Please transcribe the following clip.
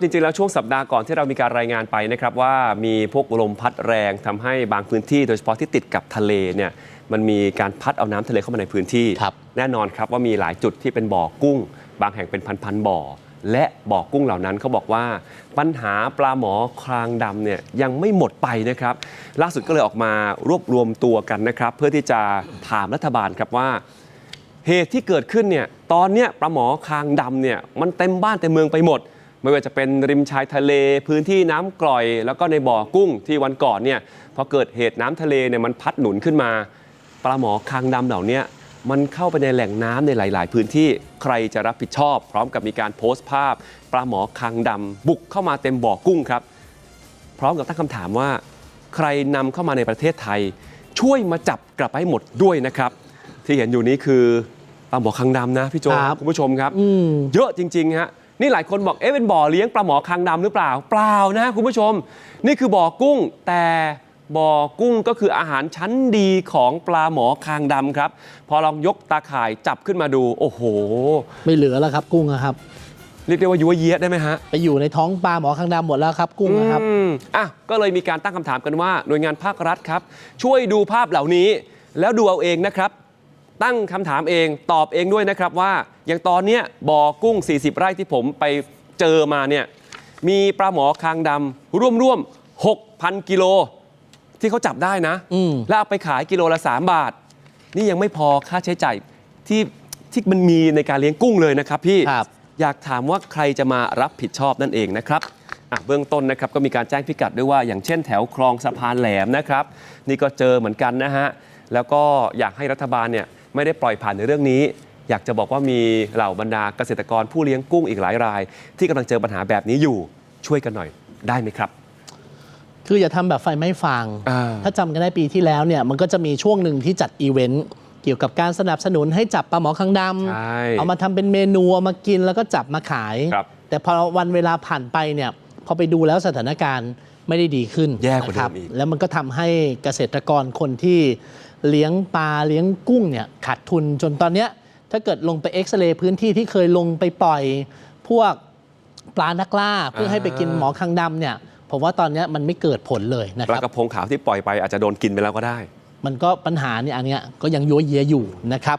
จริงๆ แล้วช่วงสัปดาห์ก่อนที่เรามีการรายงานไปนะครับว่ามีพวกลมพัดแรงทำให้บางพื้นที่โดยเฉพาะที่ติดกับทะเลเนี่ยมันมีการพัดเอาน้ำทะเลเข้ามาในพื้นที่ครับแน่นอนครับว่ามีหลายจุดที่เป็นบ่อกุ้ง บางแห่งเป็นพันๆบ่อ และบ่อกุ้งเหล่านั้นเขาบอกว่า ปัญหาปลาหมอครางดำเนี่ยยังไม่หมดไปนะครับ ล่าสุดก็เลยออกมารวบรวมตัวกันนะครับ เพื่อที่จะถามรัฐบาลครับว่าเหตุที่เกิดขึ้นเนี่ยตอนเนี้ยปลาหมอคางดำเนี่ยมันเต็มบ้านเต็มเมืองไปหมด ไม่ว่าจะเป็นริมชายทะเล พื้นที่น้ำกร่อย แล้วก็ในบ่อกุ้งที่วันก่อนเนี่ยพอเกิดเหตุน้ำทะเลเนี่ยมันพัดหนุนขึ้นมาปลาหมอคางดำเหล่าเนี้ยมันเข้าไปในแหล่งน้ำในหลาย ๆ พื้นที่ใครจะรับผิดชอบ พร้อมกับมีการโพสต์ภาพ ปลาหมอคางดำบุกเข้ามาเต็มบ่อกุ้งครับ พร้อมกับตั้งคำถามว่า ใครนำเข้ามาในประเทศไทย ช่วยมาจับกลับไปให้หมดด้วยนะครับ ที่เห็นอยู่นี้คือปลาหมอคางดำนะพี่โจครับคุณผู้ชมครับอืมเยอะจริง ๆ ฮะ นี่หลายคนบอกเอ๊ะเป็นบ่อเลี้ยงปลาหมอคางดำหรือเปล่า เปล่านะคุณผู้ชม นี่คือบ่อกุ้ง แต่บ่อกุ้งก็คืออาหารชั้นดีของปลาหมอคางดำครับ พอลองยกตาข่ายจับขึ้นมาดู โอ้โห ไม่เหลือแล้วครับกุ้งอะครับ เรียกได้ว่ายัวเยียได้ไหมฮะ ไปอยู่ในท้องปลาหมอคางดำหมดแล้วครับ กุ้งนะครับ อืมอะ ก็เลยมีการตั้งคำถามกันว่า หน่วยงานภาครัฐครับ ช่วยดูภาพเหล่านี้ แล้วดูเอาเองนะครับ ตั้งคำถามเองตอบเองด้วยนะครับว่า อย่างตอนเนี้ยบ่อกุ้ง 40 ไร่ที่ผมไปเจอมาเนี่ยมีปลาหมอคางดำร่วมๆ6,000 กิโล ที่เขาจับได้นะ อืม แล้วเอาไปขายกิโลละ 3 บาท นี่ยังไม่พอค่าใช้จ่ายที่ที่มันมีในการเลี้ยงกุ้งเลยนะครับพี่ ครับ อยากถามว่าใครจะมารับผิดชอบนั่นเองนะครับอะเบื้องต้นนะครับก็มีการแจ้งพิกัดด้วยว่า อย่างเช่นแถวคลองสะพานแหลมนะครับ นี่ก็เจอเหมือนกันนะฮะ แล้วก็อยากให้รัฐบาลเนี่ย ไม่ได้ปล่อยผ่านในเรื่องนี้ อยากจะบอกว่ามีเหล่าบรรดาเกษตรกรผู้เลี้ยงกุ้งอีกหลายราย ที่กำลังเจอปัญหาแบบนี้อยู่ช่วยกันหน่อยได้ไหมครับ คืออย่าทำแบบไฟไม่ฟาง อ่า ถ้าจำกันได้ปีที่แล้วเนี่ยมันก็จะมีช่วงหนึ่งที่จัดอีเวนต์เกี่ยวกับการสนับสนุนให้จับปลาหมอคางดใช่ำเอามาทำเป็นเมนูเอามากินแล้วก็จับมาขาย ครับแต่พอวันเวลาผ่านไปเนี่ย พอไปดูแล้วสถานการณ์ไม่ได้ดีขึ้นแย่กว่าเดิมนะครับอีก แล้วมันก็ทำให้เกษตรกรคนที่เลี้ยงปลาเลี้ยงกุ้งเนี่ยขาดทุนจนตอนเนี้ยถ้าเกิดลงไปเอ็กซเรย์พื้นที่ที่เคยลงไปปล่อยพวกปลานักล่าเพื่อให้ไปกินหมอคางดำเนี่ยผมว่าตอนเนี้ยมันไม่เกิดผลเลยนะปคลารับ กระพงขาวที่ปล่อยไปอาจจะโดนกินไปแล้วก็ได้ มันก็ปัญหาเนี่ยอันเนี้ยก็ยังยัวเยียอยู่นะครับ